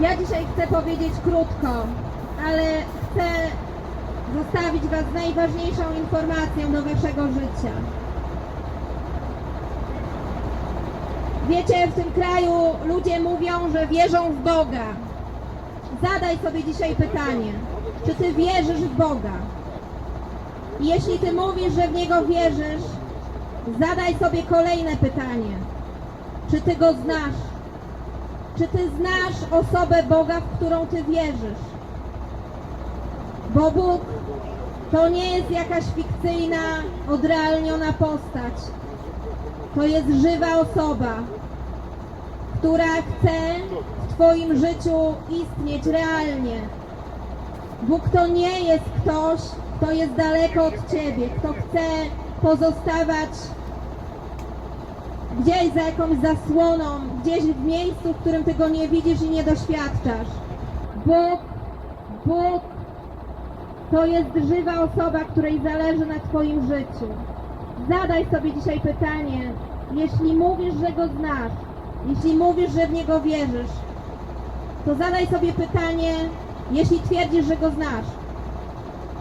Ja dzisiaj chcę powiedzieć krótko, ale chcę zostawić Was z najważniejszą informacją do Waszego życia. Wiecie, w tym kraju ludzie mówią, że wierzą w Boga. Zadaj sobie dzisiaj pytanie, czy Ty wierzysz w Boga? Jeśli Ty mówisz, że w Niego wierzysz, zadaj sobie kolejne pytanie. Czy Ty Go znasz? Czy Ty znasz osobę Boga, w którą Ty wierzysz? Bo Bóg to nie jest jakaś fikcyjna, odrealniona postać. To jest żywa osoba, która chce w Twoim życiu istnieć realnie. Bóg to nie jest ktoś, kto jest daleko od Ciebie, kto chce pozostawać gdzieś za jakąś zasłoną, gdzieś w miejscu, w którym Ty go nie widzisz i nie doświadczasz. Bóg, Bóg to jest żywa osoba, której zależy na Twoim życiu. Zadaj sobie dzisiaj pytanie, jeśli mówisz, że Go znasz, jeśli mówisz, że w Niego wierzysz, to zadaj sobie pytanie, jeśli twierdzisz, że Go znasz,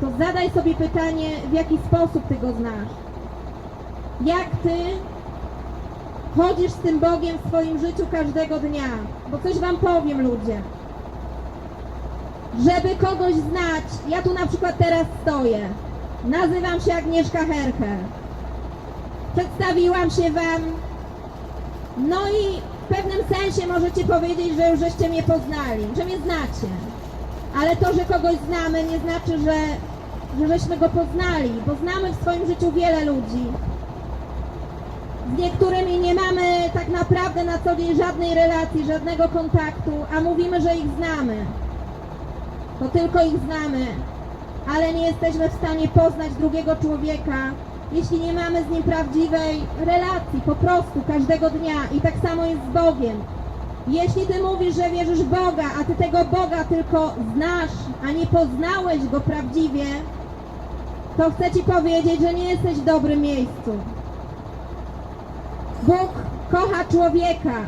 to zadaj sobie pytanie, w jaki sposób Ty Go znasz. Jak Ty chodzisz z tym Bogiem w swoim życiu każdego dnia. Bo coś Wam powiem, ludzie. Żeby kogoś znać, ja tu na przykład teraz stoję. Nazywam się Agnieszka Hercher. Przedstawiłam się Wam. No i w pewnym sensie możecie powiedzieć, że już żeście mnie poznali, że mnie znacie. Ale to, że kogoś znamy, nie znaczy, że, że żeśmy go poznali, bo znamy w swoim życiu wiele ludzi. Z niektórymi nie mamy tak naprawdę na co dzień żadnej relacji, żadnego kontaktu, a mówimy, że ich znamy. To tylko ich znamy, ale nie jesteśmy w stanie poznać drugiego człowieka, jeśli nie mamy z nim prawdziwej relacji, po prostu każdego dnia. I tak samo jest z Bogiem. Jeśli ty mówisz, że wierzysz w Boga, a ty tego Boga tylko znasz, a nie poznałeś go prawdziwie, to chcę ci powiedzieć, że nie jesteś w dobrym miejscu. Bóg kocha człowieka,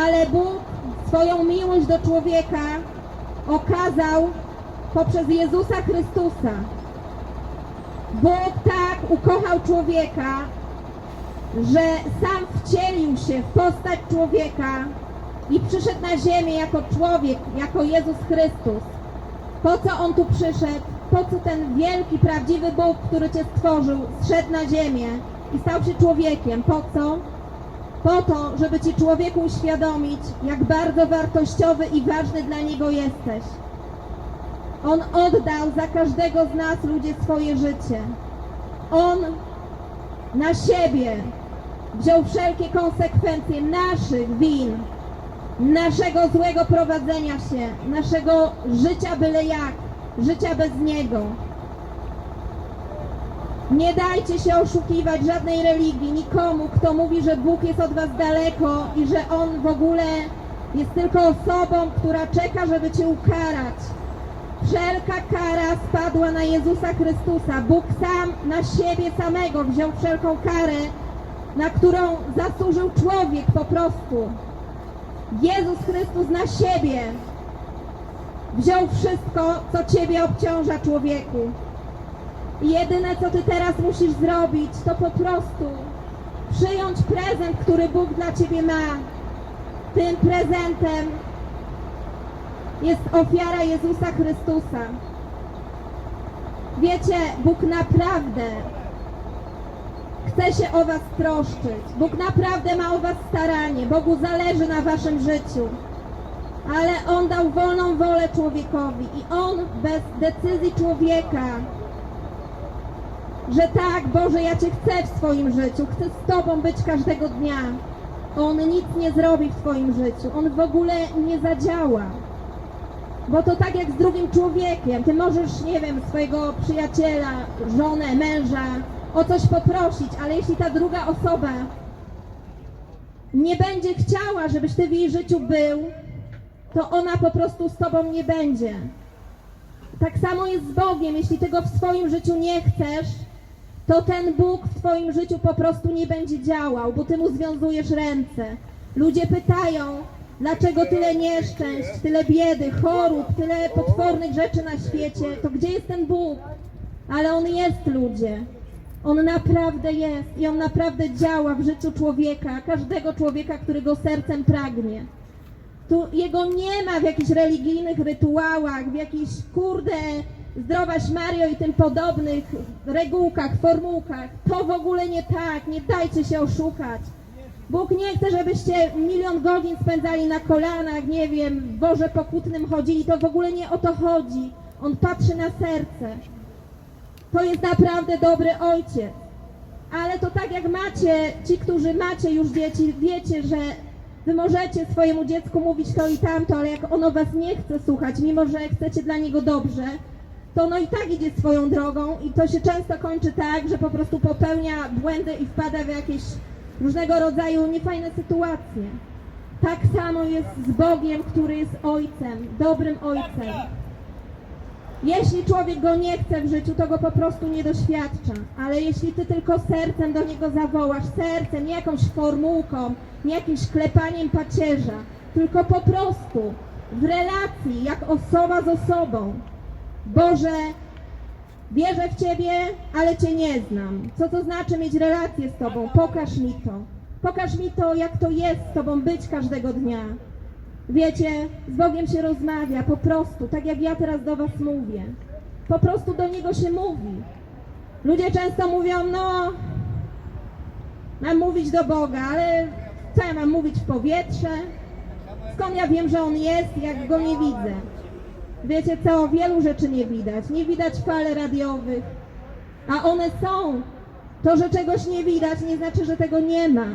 ale Bóg swoją miłość do człowieka okazał poprzez Jezusa Chrystusa. Bóg tak ukochał człowieka, że sam wcielił się w postać człowieka i przyszedł na ziemię jako człowiek, jako Jezus Chrystus. Po co On tu przyszedł? Po co ten wielki, prawdziwy Bóg, który Cię stworzył, zszedł na ziemię i stał się człowiekiem? Po co? Po to, żeby Ci człowieku uświadomić, jak bardzo wartościowy i ważny dla Niego jesteś. On oddał za każdego z nas, ludzie, swoje życie. On na siebie wziął wszelkie konsekwencje naszych win, naszego złego prowadzenia się, naszego życia byle jak, życia bez Niego. Nie dajcie się oszukiwać żadnej religii, nikomu, kto mówi, że Bóg jest od Was daleko i że On w ogóle jest tylko osobą, która czeka, żeby Cię ukarać. Wszelka kara spadła na Jezusa Chrystusa. Bóg sam na siebie samego wziął wszelką karę, na którą zasłużył człowiek po prostu. Jezus Chrystus na siebie wziął wszystko, co Ciebie obciąża, człowieku. Jedyne, co Ty teraz musisz zrobić, to po prostu przyjąć prezent, który Bóg dla Ciebie ma. Tym prezentem jest ofiara Jezusa Chrystusa. Wiecie, Bóg naprawdę chce się o Was troszczyć. Bóg naprawdę ma o Was staranie. Bogu zależy na Waszym życiu. Ale On dał wolną wolę człowiekowi i On bez decyzji człowieka, że tak, Boże, ja Cię chcę w swoim życiu, chcę z Tobą być każdego dnia. On nic nie zrobi w Twoim życiu. On w ogóle nie zadziała. Bo to tak jak z drugim człowiekiem. Ty możesz, nie wiem, swojego przyjaciela, żonę, męża o coś poprosić, ale jeśli ta druga osoba nie będzie chciała, żebyś ty w jej życiu był, to ona po prostu z tobą nie będzie. Tak samo jest z Bogiem. Jeśli ty go w swoim życiu nie chcesz, to ten Bóg w twoim życiu po prostu nie będzie działał, bo ty mu związujesz ręce. Ludzie pytają, Dlaczego tyle nieszczęść, tyle biedy, chorób, tyle potwornych rzeczy na świecie? To gdzie jest ten Bóg? Ale On jest, ludzie. On naprawdę jest i On naprawdę działa w życiu człowieka, każdego człowieka, który go sercem pragnie. Tu Jego nie ma w jakichś religijnych rytuałach, w jakichś, kurde, zdrowaś Mario i tym podobnych regułkach, formułkach. To w ogóle nie tak, nie dajcie się oszukać. Bóg nie chce, żebyście milion godzin spędzali na kolanach, nie wiem, w Boże Pokutnym chodzili. To w ogóle nie o to chodzi. On patrzy na serce. To jest naprawdę dobry ojciec. Ale to tak jak macie, ci, którzy macie już dzieci, wiecie, że wy możecie swojemu dziecku mówić to i tamto, ale jak ono was nie chce słuchać, mimo że chcecie dla niego dobrze, to ono i tak idzie swoją drogą i to się często kończy tak, że po prostu popełnia błędy i wpada w jakieś różnego rodzaju niefajne sytuacje. Tak samo jest z Bogiem, który jest Ojcem, dobrym Ojcem. Jeśli człowiek go nie chce w życiu, to go po prostu nie doświadcza. Ale jeśli ty tylko sercem do niego zawołasz, sercem, nie jakąś formułką, nie jakimś klepaniem pacierza, tylko po prostu w relacji, jak osoba z osobą. Boże, wierzę w Ciebie, ale Cię nie znam. Co to znaczy mieć relację z Tobą? Pokaż mi to. Pokaż mi to, jak to jest z Tobą być każdego dnia. Wiecie, z Bogiem się rozmawia po prostu, tak jak ja teraz do Was mówię. Po prostu do Niego się mówi. Ludzie często mówią, no, mam mówić do Boga, ale co ja mam mówić w powietrze? Skąd ja wiem, że On jest, jak Go nie widzę? Wiecie co, wielu rzeczy nie widać. Nie widać fal radiowych, a one są. To, że czegoś nie widać, nie znaczy, że tego nie ma.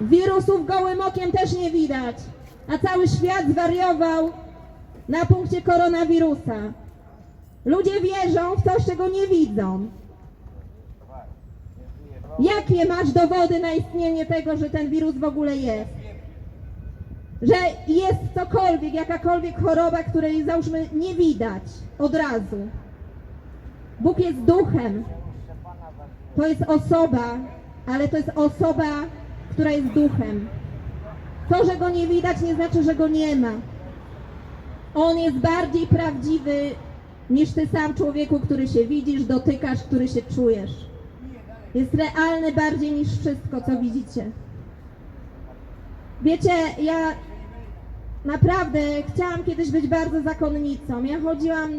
Wirusów gołym okiem też nie widać, a cały świat zwariował na punkcie koronawirusa. Ludzie wierzą w coś, czego nie widzą. Jakie masz dowody na istnienie tego, że ten wirus w ogóle jest? Że jest cokolwiek, jakakolwiek choroba, której załóżmy nie widać od razu. Bóg jest duchem. To jest osoba, ale to jest osoba, która jest duchem. To, że go nie widać, nie znaczy, że go nie ma. On jest bardziej prawdziwy niż ty sam człowieku, który się widzisz, dotykasz, który się czujesz. Jest realny bardziej niż wszystko, co widzicie. Wiecie, ja naprawdę chciałam kiedyś być bardzo zakonnicą. Ja chodziłam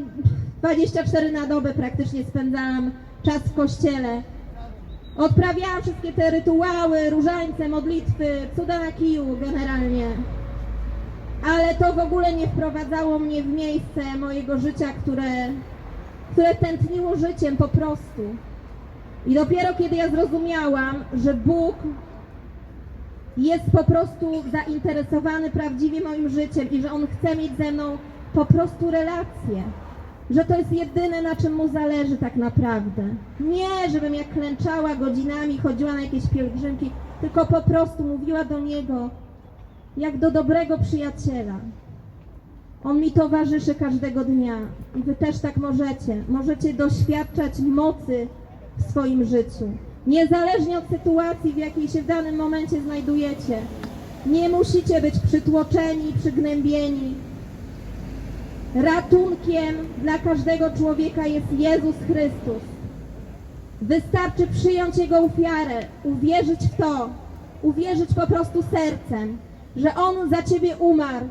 24 na dobę, praktycznie spędzałam czas w kościele. Odprawiałam wszystkie te rytuały, różańce, modlitwy, cuda na kiju generalnie. Ale to w ogóle nie wprowadzało mnie w miejsce mojego życia, które, które tętniło życiem po prostu. I dopiero kiedy ja zrozumiałam, że Bóg jest po prostu zainteresowany prawdziwie moim życiem i że On chce mieć ze mną po prostu relację. Że to jest jedyne, na czym Mu zależy tak naprawdę. Nie, żebym jak klęczała godzinami, chodziła na jakieś pielgrzymki, tylko po prostu mówiła do Niego jak do dobrego przyjaciela. On mi towarzyszy każdego dnia i Wy też tak możecie. Możecie doświadczać mocy w swoim życiu. Niezależnie od sytuacji, w jakiej się w danym momencie znajdujecie. Nie musicie być przytłoczeni, przygnębieni. Ratunkiem dla każdego człowieka jest Jezus Chrystus. Wystarczy przyjąć Jego ofiarę, uwierzyć w to, uwierzyć po prostu sercem, że On za Ciebie umarł,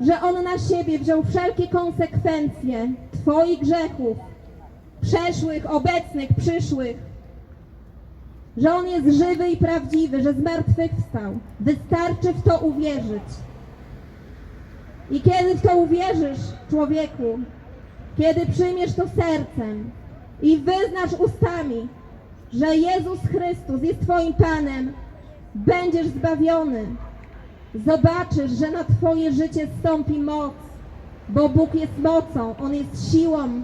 że On na siebie wziął wszelkie konsekwencje Twoich grzechów, przeszłych, obecnych, przyszłych, że On jest żywy i prawdziwy, że zmartwychwstał. Wystarczy w to uwierzyć. I kiedy w to uwierzysz, człowieku, kiedy przyjmiesz to sercem i wyznasz ustami, że Jezus Chrystus jest Twoim Panem, będziesz zbawiony. Zobaczysz, że na Twoje życie stąpi moc, bo Bóg jest mocą, On jest siłą.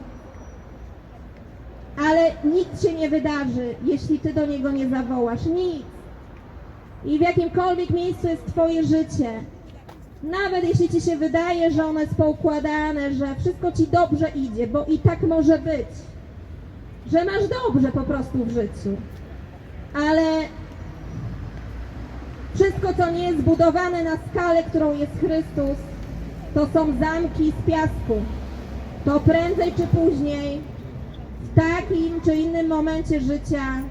Ale nic się nie wydarzy, jeśli Ty do Niego nie zawołasz. Nic. I w jakimkolwiek miejscu jest Twoje życie, nawet jeśli Ci się wydaje, że ono jest poukładane, że wszystko Ci dobrze idzie, bo i tak może być, że masz dobrze po prostu w życiu. Ale Wszystko, co nie jest zbudowane na skalę, którą jest Chrystus, to są zamki z piasku. To prędzej czy później, w takim czy innym momencie życia,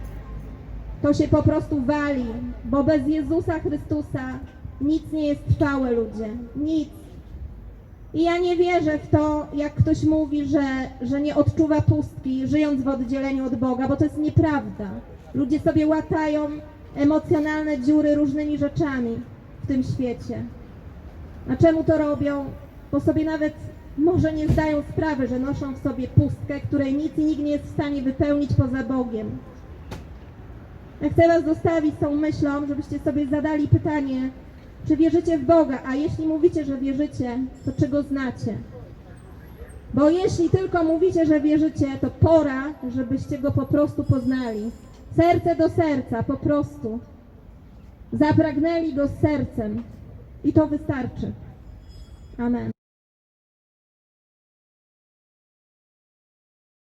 to się po prostu wali, bo bez Jezusa Chrystusa nic nie jest trwałe, ludzie. Nic. I ja nie wierzę w to, jak ktoś mówi, że, że nie odczuwa pustki, żyjąc w oddzieleniu od Boga, bo to jest nieprawda. Ludzie sobie łatają emocjonalne dziury różnymi rzeczami w tym świecie. A czemu to robią? Bo sobie nawet może nie zdają sprawy, że noszą w sobie pustkę, której nic i nikt nie jest w stanie wypełnić poza Bogiem. Ja chcę Was zostawić z tą myślą, żebyście sobie zadali pytanie, czy wierzycie w Boga, a jeśli mówicie, że wierzycie, to czego znacie? Bo jeśli tylko mówicie, że wierzycie, to pora, żebyście Go po prostu poznali. Serce do serca, po prostu. Zapragnęli Go z sercem. I to wystarczy. Amen.